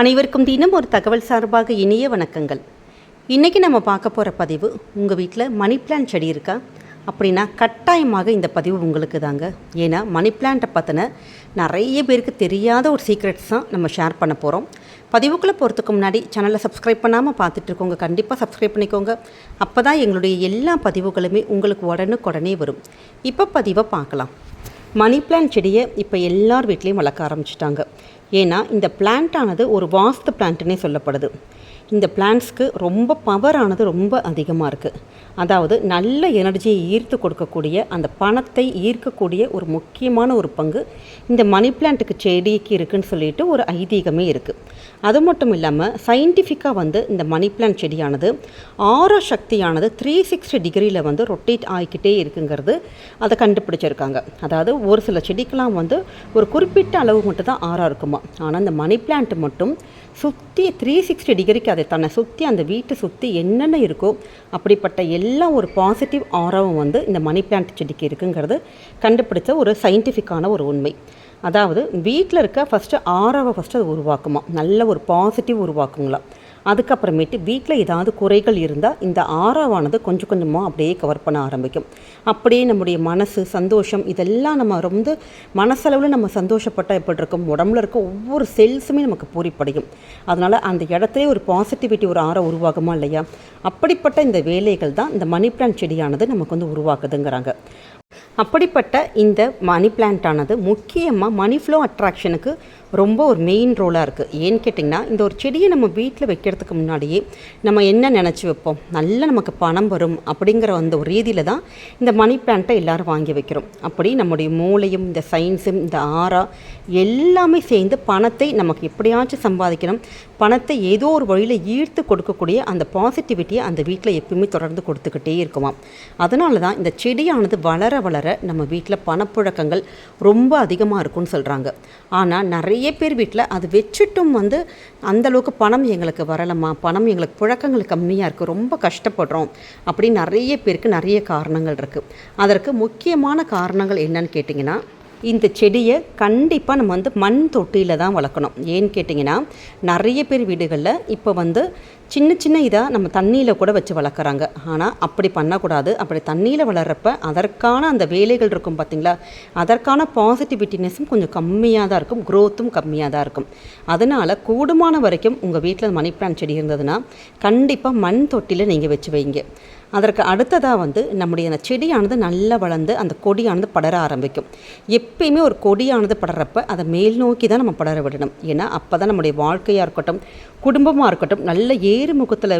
அனைவருக்கும் தினம் ஒரு தகவல் சார்பாக இனிய வணக்கங்கள். இன்றைக்கி நம்ம பார்க்க போகிற பதிவு உங்கள் வீட்டில் மணி பிளான்ட் செடி இருக்கா? அப்படின்னா கட்டாயமாக இந்த பதிவு உங்களுக்கு தாங்க. ஏன்னா மணி பிளான்ட்டை பற்றின நிறைய பேருக்கு தெரியாத ஒரு சீக்ரெட்ஸ் தான் நம்ம ஷேர் பண்ண போகிறோம் பதிவுக்குள்ளே போகிறதுக்கு முன்னாடி சேனலை சப்ஸ்கிரைப் பண்ணாமல் பார்த்துட்டு இருக்கோங்க. கண்டிப்பாக சப்ஸ்கிரைப் பண்ணிக்கோங்க. அப்போ தான் எங்களுடைய எல்லா பதிவுகளுமே உங்களுக்கு உடனுக்குடனே வரும். இப்போ பதிவை பார்க்கலாம். மணி பிளான்ட் செடியை இப்போ எல்லார் வீட்லேயும் வளர்க்க ஆரம்பிச்சிட்டாங்க. ஏன்னா இந்த பிளான்ட்டானது ஒரு வாஸ்து பிளான்ட்டுனே சொல்லப்படுது. இந்த பிளான்ட்ஸ்க்கு ரொம்ப பவரானது ரொம்ப அதிகமாக இருக்குது அதாவது நல்ல எனர்ஜியை ஈர்த்து கொடுக்கக்கூடிய அந்த பணத்தை ஈர்க்கக்கூடிய ஒரு முக்கியமான ஒரு பங்கு இந்த மணி பிளான்ட்டுக்கு செடிக்கு இருக்குதுன்னு சொல்லிட்டு ஒரு ஐதீகமே இருக்குது அது மட்டும் இல்லாமல் சயின்டிஃபிக்காக வந்து இந்த மணி பிளான் செடியானது ஆரோ சக்தியானது த்ரீ சிக்ஸ்டி டிகிரியில் வந்து ரொட்டேட் ஆகிக்கிட்டே இருக்குங்கிறது அதை கண்டுபிடிச்சிருக்காங்க. அதாவது ஒரு சில செடிக்கெலாம் வந்து ஒரு குறிப்பிட்ட அளவு மட்டும் தான் ஆறாக இருக்குமா. ஆனால் இந்த மணி பிளான்ட் மட்டும் சுற்றி த்ரீ சிக்ஸ்டி டிகிரிக்கு அதை தன்னை சுற்றி அந்த வீட்டை சுற்றி என்னென்ன இருக்கோ அப்படிப்பட்ட எல்லா ஒரு பாசிட்டிவ் ஆராவும் வந்து இந்த மணி பிளான்ட் செடிக்கு இருக்குங்கிறது கண்டுபிடிச்ச ஒரு சயின்டிஃபிக்கான ஒரு உண்மை. அதாவது வீட்டில் இருக்க ஃபஸ்ட்டு ஆறாவை ஃபஸ்ட்டு அது உருவாக்குமா. நல்ல ஒரு பாசிட்டிவ் உருவாக்குங்களாம் அதுக்கப்புறமேட்டு வீட்டில் ஏதாவது குறைகள் இருந்தால் இந்த ஆறாவானது கொஞ்சம் கொஞ்சமாக அப்படியே கவர் பண்ண ஆரம்பிக்கும். அப்படியே நம்முடைய மனசு சந்தோஷம் இதெல்லாம் நம்ம ரொம்ப மனசளவில் நம்ம சந்தோஷப்பட்டால் எப்படி இருக்கும்? உடம்புல இருக்க ஒவ்வொரு செல்ஸுமே நமக்கு பூரிப்படையும். அதனால் அந்த இடத்துல ஒரு பாசிட்டிவிட்டி ஒரு ஆற உருவாகுமா இல்லையா? அப்படிப்பட்ட இந்த வேலைகள் தான் இந்த மணி பிளான் செடியானது நமக்கு வந்து உருவாக்குதுங்கிறாங்க. அப்படிப்பட்ட இந்த மணி பிளான்ட் ஆனது முக்கியமாக மணி ஃப்ளோ அட்ராக்ஷனுக்கு ரொம்ப ஒரு மெயின் ரோலாக இருக்குது ஏன்னு கேட்டிங்கன்னா இந்த ஒரு செடியை நம்ம வீட்டில் வைக்கிறதுக்கு முன்னாடியே நம்ம என்ன நினச்சி வைப்போம்? நல்ல நமக்கு பணம் வரும் அப்படிங்கிற அந்த ஒரு ரீதியில் தான் இந்த மணி பிளான்ட்டை எல்லோரும் வாங்கி வைக்கிறோம். அப்படி நம்முடைய மூளையும் இந்த சயின்ஸும் இந்த ஆரா எல்லாமே சேர்ந்து பணத்தை நமக்கு எப்படியாச்சும் சம்பாதிக்கணும். பணத்தை ஏதோ ஒரு வழியில் ஈர்த்து கொடுக்கக்கூடிய அந்த பாசிட்டிவிட்டியை அந்த வீட்டில் எப்பயுமே தொடர்ந்து கொடுத்துக்கிட்டே இருக்குமாம். அதனால தான் இந்த செடியானது வளர வளர நம்ம வீட்டில் பணப்புழக்கங்கள் ரொம்ப அதிகமாக இருக்கும்னு சொல்கிறாங்க ஆனால் நிறைய பேர் வீட்டில் அது வச்சுட்டும் வந்து அந்தளவுக்கு பணம் எங்களுக்கு வரலம்மா. பணம் எங்களுக்கு புழக்கங்கள் கம்மியாக இருக்குது ரொம்ப கஷ்டப்படுறோம். அப்படின்னு நிறைய பேருக்கு நிறைய காரணங்கள் இருக்குது அதற்கு முக்கியமான காரணங்கள் என்னன்னு கேட்டிங்கன்னா இந்த செடியை கண்டிப்பாக நம்ம வந்து மண் தொட்டியில் தான் வளர்க்கணும். ஏன்னு கேட்டிங்கன்னா நிறைய பேர் வீடுகளில் இப்போ வந்து சின்ன சின்ன இதாக நம்ம தண்ணியில் கூட வச்சு வளர்க்குறாங்க. ஆனால் அப்படி பண்ணக்கூடாது. அப்படி தண்ணியில் வளர்கிறப்ப அதற்கான அந்த வேலைகள் இருக்கும் பார்த்திங்களா அதற்கான பாசிட்டிவிட்டினஸும் கொஞ்சம் கம்மியாக தான் இருக்கும். க்ரோத்தும் கம்மியாக தான் இருக்கும். அதனால் கூடுமான வரைக்கும் உங்கள் வீட்டில் மணி பிளான் செடி இருந்ததுன்னா கண்டிப்பாக மண் தொட்டியில் நீங்கள் வச்சு வைங்க. அதற்கு அடுத்ததாக வந்து நம்முடைய அந்த செடியானது நல்லா வளர்ந்து அந்த கொடியானது படர ஆரம்பிக்கும். எப்பயுமே ஒரு கொடியானது படறப்ப அதை மேல் நோக்கி தான் நம்ம படர விடணும். ஏன்னா அப்போ தான் நம்முடைய வாழ்க்கையாக இருக்கட்டும் குடும்பமாக இருக்கட்டும் நல்ல ஏறுமுகத்தில்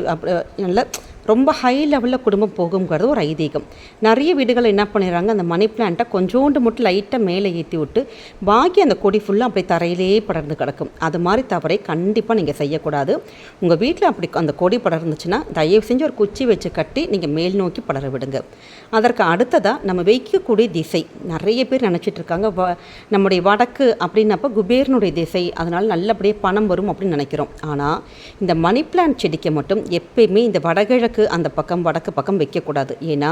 நல்ல ரொம்ப ஹை லெவலில் குடும்பம் போகுங்கிறது ஒரு ஐதீகம். நிறைய வீடுகள் என்ன பண்ணிடுறாங்க அந்த மணி பிளான்ட்டை கொஞ்சோண்டு மட்டும் லைட்டாக மேலே ஏற்றி விட்டு பாக்கி அந்த கொடி ஃபுல்லாக அப்படி தரையிலேயே படர்ந்து கிடக்கும். அது மாதிரி தவறை கண்டிப்பாக நீங்கள் செய்யக்கூடாது. உங்கள் வீட்டில் அப்படி அந்த கொடி படர்ந்துச்சுன்னா தயவு செஞ்சு ஒரு குச்சி வச்சு கட்டி நீங்கள் மேல் நோக்கி படர விடுங்க. அதற்கு அடுத்ததாக நம்ம வைக்கக்கூடிய திசை. நிறைய பேர் நினச்சிட்டு இருக்காங்க வ நம்முடைய வடக்கு அப்படின்னப்போ குபேரனுடைய திசை. அதனால் நல்லபடியாக பணம் வரும் அப்படின்னு நினைக்கிறோம். ஆனால் இந்த மணி பிளான்ட் செடிக்கு மட்டும் எப்பயுமே இந்த வடகிழக்கு கிழக்கு அந்த பக்கம் வடக்கு பக்கம் வைக்கக்கூடாது. ஏன்னா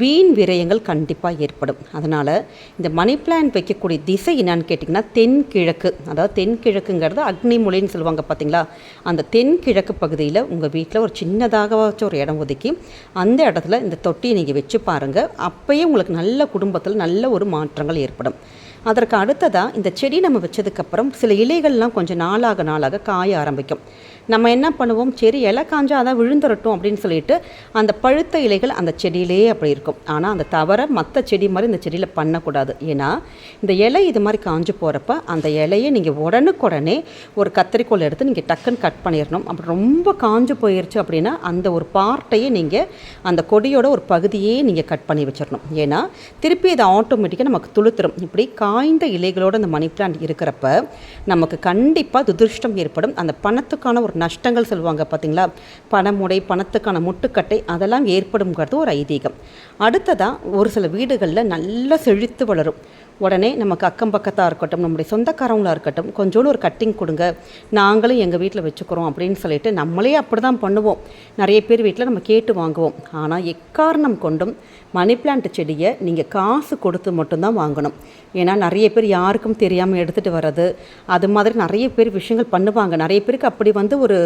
வீண் விரயங்கள் கண்டிப்பாக ஏற்படும். அதனால் இந்த மணி பிளான் வைக்கக்கூடிய திசை என்னன்னு கேட்டிங்கன்னா தென்கிழக்கு. அதாவது தென்கிழக்குங்கிறது அக்னி மொழின்னு சொல்லுவாங்க பார்த்தீங்களா அந்த தென்கிழக்கு பகுதியில் உங்கள் வீட்டில் ஒரு சின்னதாக ஒரு இடம் ஒதுக்கி அந்த இடத்துல இந்த தொட்டியை நீங்கள் வச்சு பாருங்கள் அப்போயே உங்களுக்கு நல்ல குடும்பத்தில் நல்ல ஒரு மாற்றங்கள் ஏற்படும். அதற்கு அடுத்ததாக இந்த செடி நம்ம வச்சதுக்கப்புறம் சில இலைகள்லாம் கொஞ்சம் நாளாக நாளாக காய ஆரம்பிக்கும். நம்ம என்ன பண்ணுவோம்? சரி இலை காஞ்சா அதான் விழுந்துரட்டும் அப்படின்னு சொல்லிட்டு அந்த பழுத்த இலைகள் அந்த செடியிலேயே அப்படி இருக்கும். ஆனால் அந்த தவறை மற்ற செடி மாதிரி இந்த செடியில் பண்ணக்கூடாது. ஏன்னா இந்த இலை இது மாதிரி காஞ்சு போகிறப்ப அந்த இலையை நீங்கள் உடனுக்குடனே ஒரு கத்திரிக்கோல் எடுத்து நீங்கள் டக்குன்னு கட் பண்ணிடணும் அப்படி ரொம்ப காஞ்சு போயிடுச்சு அப்படின்னா அந்த ஒரு பார்ட்டையே நீங்கள் அந்த கொடியோட ஒரு பகுதியே நீங்கள் கட் பண்ணி வச்சிடணும் ஏன்னா திருப்பி இதை ஆட்டோமேட்டிக்காக நமக்கு துளுத்துரும். இப்படி காய்ந்த இலைகளோட அந்த மணி பிளான்ட் இருக்கிறப்ப நமக்கு கண்டிப்பாக துதிருஷ்டம் ஏற்படும். அந்த பணத்துக்கான ஒரு நஷ்டங்கள் சொல்லுவாங்க பார்த்தீங்களா? பணமுடை பணத்துக்கான முட்டுக்கட்டை அதெல்லாம் ஏற்படுங்கிறது ஒரு ஐதீகம். அடுத்ததாக ஒரு சில வீடுகளில் நல்லா செழித்து வளரும். உடனே நமக்கு அக்கம் பக்கத்தாக இருக்கட்டும் நம்முடைய சொந்தக்காரவங்களாக இருக்கட்டும் கொஞ்சோண்டு ஒரு கட்டிங் கொடுங்க. நாங்களும் எங்கள் வீட்டில் வச்சுக்கிறோம் அப்படின்னு சொல்லிட்டு நம்மளே அப்படி தான் பண்ணுவோம். நிறைய பேர் வீட்டில் நம்ம கேட்டு வாங்குவோம். ஆனால் எக்காரணம் கொண்டும் மணி பிளான்ட் செடியை நீங்கள் காசு கொடுத்து மட்டும்தான் வாங்கணும். ஏன்னா நிறைய பேர் யாருக்கும் தெரியாமல் எடுத்துகிட்டு வர்றது அது மாதிரி நிறைய பேர் விஷயங்கள் பண்ணுவாங்க. நிறைய பேருக்கு அப்படி வந்து ஒரு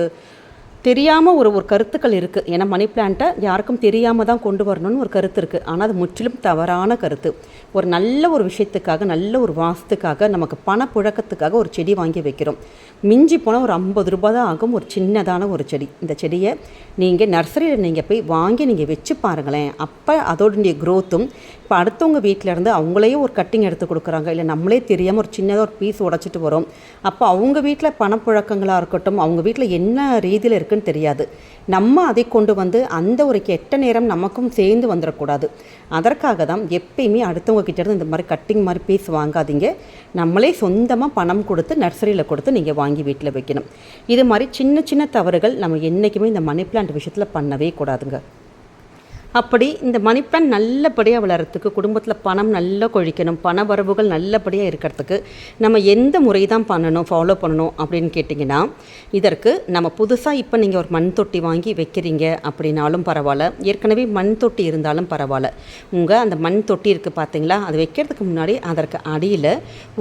தெரியாமல் ஒரு ஒரு கருத்துக்கள் இருக்குது ஏன்னா மணி பிளான்ட்டை யாருக்கும் தெரியாமல் தான் கொண்டு வரணும்னு ஒரு கருத்து இருக்குது ஆனால் அது முற்றிலும் தவறான கருத்து. ஒரு நல்ல ஒரு விஷயத்துக்காக நல்ல ஒரு வாசத்துக்காக நமக்கு பணப்புழக்கத்துக்காக ஒரு செடி வாங்கி வைக்கிறோம். மிஞ்சி போனால் ஒரு ஐம்பது ரூபா தான் ஆகும். ஒரு சின்னதான ஒரு செடி. இந்த செடியை நீங்கள் நர்சரியில் நீங்கள் போய் வாங்கி நீங்கள் வச்சு பாருங்களேன். அப்போ அதோடைய க்ரோத்தும் இப்போ அடுத்தவங்க வீட்டிலேருந்து அவங்களே ஒரு கட்டிங் எடுத்து கொடுக்குறாங்க. இல்லை நம்மளே தெரியாமல் ஒரு சின்னதாக ஒரு பீஸ் உடச்சிட்டு வரோம். அப்போ அவங்க வீட்டில் பணப்புழக்கங்களாக இருக்கட்டும் அவங்க வீட்டில் என்ன ரீதியில் இருக்குன்னு தெரியாது. நம்ம அதை கொண்டு வந்து அந்த ஒரு கெட்ட நேரம் நமக்கும் சேர்ந்து வந்துடக்கூடாது. அதற்காக தான் எப்பயுமே அடுத்தவங்க கிட்டேருந்து இந்த மாதிரி கட்டிங் மாதிரி பீஸ் வாங்காதீங்க. நம்மளே சொந்தமாக பணம் கொடுத்து நர்சரியில் கொடுத்து நீங்கள் வாங்கி வீட்டில் வைக்கணும். இது மாதிரி சின்ன சின்ன தவறுகள் நம்ம என்றைக்குமே இந்த மணி பிளான்ட் விஷயத்தில் பண்ணவே கூடாதுங்க. அப்படி இந்த மணி பிளான் நல்லபடியாக வளர்கிறதுக்கு குடும்பத்தில் பணம் நல்லா கொழிக்கணும் பண வரவுகள் நல்லபடியாக இருக்கிறதுக்கு நம்ம எந்த முறை தான் பண்ணணும் ஃபாலோ பண்ணணும் அப்படின்னு கேட்டிங்கன்னா இதற்கு நம்ம புதுசாக இப்போ நீங்கள் ஒரு மண் தொட்டி வாங்கி வைக்கிறீங்க அப்படின்னாலும் பரவாயில்ல. ஏற்கனவே மண் தொட்டி இருந்தாலும் பரவாயில்ல. உங்கள் அந்த மண் தொட்டி இருக்குது பார்த்தீங்களா அது வைக்கிறதுக்கு முன்னாடி அதற்கு அடியில்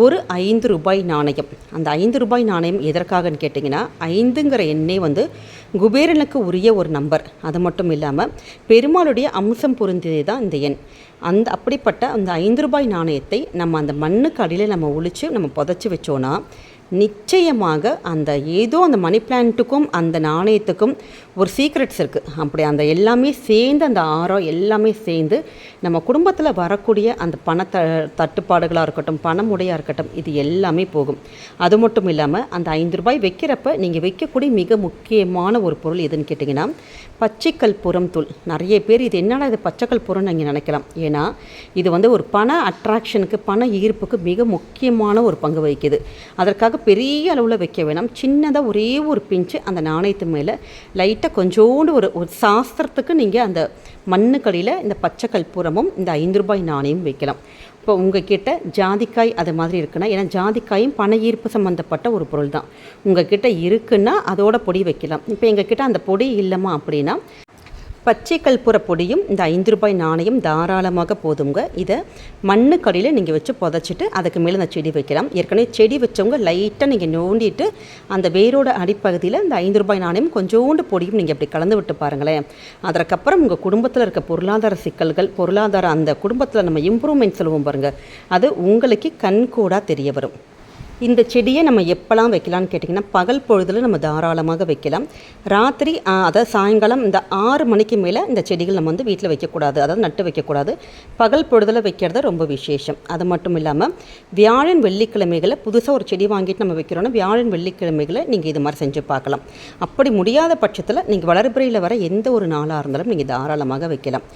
ஒரு ஐந்து ரூபாய் நாணயம். அந்த ஐந்து ரூபாய் நாணயம் எதற்காகன்னு கேட்டிங்கன்னா ஐந்துங்கிற எண்ணே வந்து குபேரனுக்கு உரிய ஒரு நம்பர். அது மட்டும் இல்லாமல் பெருமாளுடைய அம்சம் பொருந்தியது தான் இந்த எண். அந்த அப்படிப்பட்ட அந்த ஐந்து ரூபாய் நாணயத்தை நம்ம அந்த மண்ணுக்கு அடியில் நம்ம ஒழித்து நம்ம புதைச்சி வச்சோன்னா நிச்சயமாக அந்த ஏதோ அந்த மணி பிளான்ட்டுக்கும் அந்த நாணயத்துக்கும் ஒரு சீக்ரெட்ஸ் இருக்குது அப்படி அந்த எல்லாமே சேர்ந்து அந்த ஆரம் எல்லாமே சேர்ந்து நம்ம குடும்பத்தில் வரக்கூடிய அந்த பண த தட்டுப்பாடுகளாக இருக்கட்டும் பணமுடையாக இருக்கட்டும் இது எல்லாமே போகும். அது மட்டும் இல்லாமல் அந்த ஐந்து ரூபாய் வைக்கிறப்ப நீங்கள் வைக்கக்கூடிய மிக முக்கியமான ஒரு பொருள் எதுன்னு கேட்டிங்கன்னா பச்சைக்கல் புறம் தூள். நிறைய பேர் இது என்னடா இது பச்சைக்கல் புறம்னு நீங்கள் நினைக்கலாம். ஏன்னா இது வந்து ஒரு பண அட்ராக்ஷனுக்கு பண ஈர்ப்புக்கு மிக முக்கியமான ஒரு பங்கு வகிக்குது. அதற்காக பெரிய அளவில் வைக்க வேணாம். சின்னதாக ஒரே ஒரு பிஞ்சு அந்த நாணயத்து மேலே லைட்டாக கொஞ்சோண்டு ஒரு ஒரு சாஸ்திரத்துக்கு நீங்கள் அந்த மண்ணுக்கடியில் இந்த பச்சை கற்பூரமும் இந்த ஐந்து ரூபாய் நாணயம் வைக்கலாம். இப்போ உங்ககிட்ட ஜாதிக்காய் அது மாதிரி இருக்குன்னா ஏன்னா ஜாதிக்காயும் பண ஈர்ப்பு சம்மந்தப்பட்ட ஒரு பொருள் தான் உங்ககிட்ட இருக்குன்னா அதோட பொடி வைக்கலாம். இப்போ எங்ககிட்ட அந்த பொடி இல்லைம்மா அப்படின்னா பச்சை கற்பூர பொடியும் இந்த ஐந்து ரூபாய் நாணயம் தாராளமாக போதுங்க இதை மண்ணுக்கடியில் நீங்கள் வச்சு புதைச்சிட்டு அதுக்கு மேலே இந்த செடி வைக்கலாம். ஏற்கனவே செடி வச்சவங்க லைட்டாக நீங்கள் நோண்டிட்டு அந்த வேரோட அடிப்பகுதியில் இந்த ஐந்து ரூபாய் நாணயம் கொஞ்சோண்டு பொடியும் நீங்கள் அப்படி கலந்து விட்டு பாருங்களேன். அதற்கப்புறம் உங்கள் குடும்பத்தில் இருக்க பொருளாதார சிக்கல்கள் பொருளாதார அந்த குடும்பத்தில் நம்ம இம்ப்ரூவ்மெண்ட் சொல்லுவோம் பாருங்கள் அது உங்களுக்கு கண்கூடாக தெரிய வரும். இந்த செடியை நம்ம எப்போல்லாம் வைக்கலாம்னு கேட்டிங்கன்னா பகல் பொழுதில் நம்ம தாராளமாக வைக்கலாம். ராத்திரி அதாவது சாயங்காலம் இந்த ஆறு மணிக்கு மேலே இந்த செடிகள் நம்ம வந்து வீட்டில் வைக்கக்கூடாது. அதாவது நட்டு வைக்கக்கூடாது. பகல் பொழுதில் வைக்கிறது ரொம்ப விசேஷம். அது மட்டும் இல்லாமல் வியாழன் வெள்ளிக்கிழமைகளை புதுசாக ஒரு செடி வாங்கிட்டு நம்ம வைக்கிறோன்னா வியாழன் வெள்ளிக்கிழமைகளை நீங்கள் இது மாதிரி செஞ்சு பார்க்கலாம். அப்படி முடியாத பட்சத்தில் நீங்கள் வளர்பிறையில் வர எந்த ஒரு நாளாக இருந்தாலும் நீங்கள் தாராளமாக வைக்கலாம்.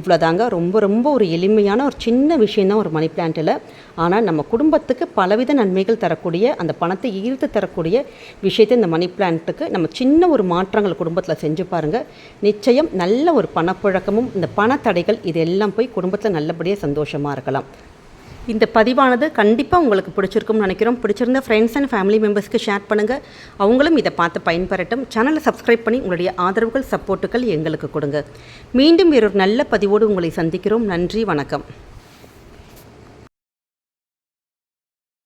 இவ்வளோதாங்க ரொம்ப ரொம்ப ஒரு எளிமையான ஒரு சின்ன விஷயந்தான் ஒரு மணி பிளான்ட்டில் ஆனால் நம்ம குடும்பத்துக்கு பலவித நன்மைகள் தரக்கூடிய அந்த பணத்தை ஈர்த்து தரக்கூடிய விஷயத்தை இந்த மணி பிளான்ட்டுக்கு நம்ம சின்ன ஒரு மாற்றங்கள் குடும்பத்தில் செஞ்சு பாருங்கள் நிச்சயம் நல்ல ஒரு பணப்புழக்கமும் இந்த பணத்தடைகள் இதெல்லாம் போய் குடும்பத்தில் நல்லபடியாக சந்தோஷமாக இருக்கலாம். இந்த பதிவானது கண்டிப்பாக உங்களுக்கு பிடிச்சிருக்கும்னு நினைக்கிறோம். பிடிச்சிருந்த ஃப்ரெண்ட்ஸ் அண்ட் ஃபேமிலி மெம்பர்ஸ்க்கு ஷேர் பண்ணுங்கள் அவங்களும் இதை பார்த்து பயன்பெறட்டும். சேனலை சப்ஸ்கிரைப் பண்ணி உங்களுடைய ஆதரவுகள் சப்போர்ட்டுகள் எங்களுக்கு கொடுங்க. மீண்டும் வேறொரு நல்ல பதிவோடு உங்களை சந்திக்கிறோம். நன்றி வணக்கம்.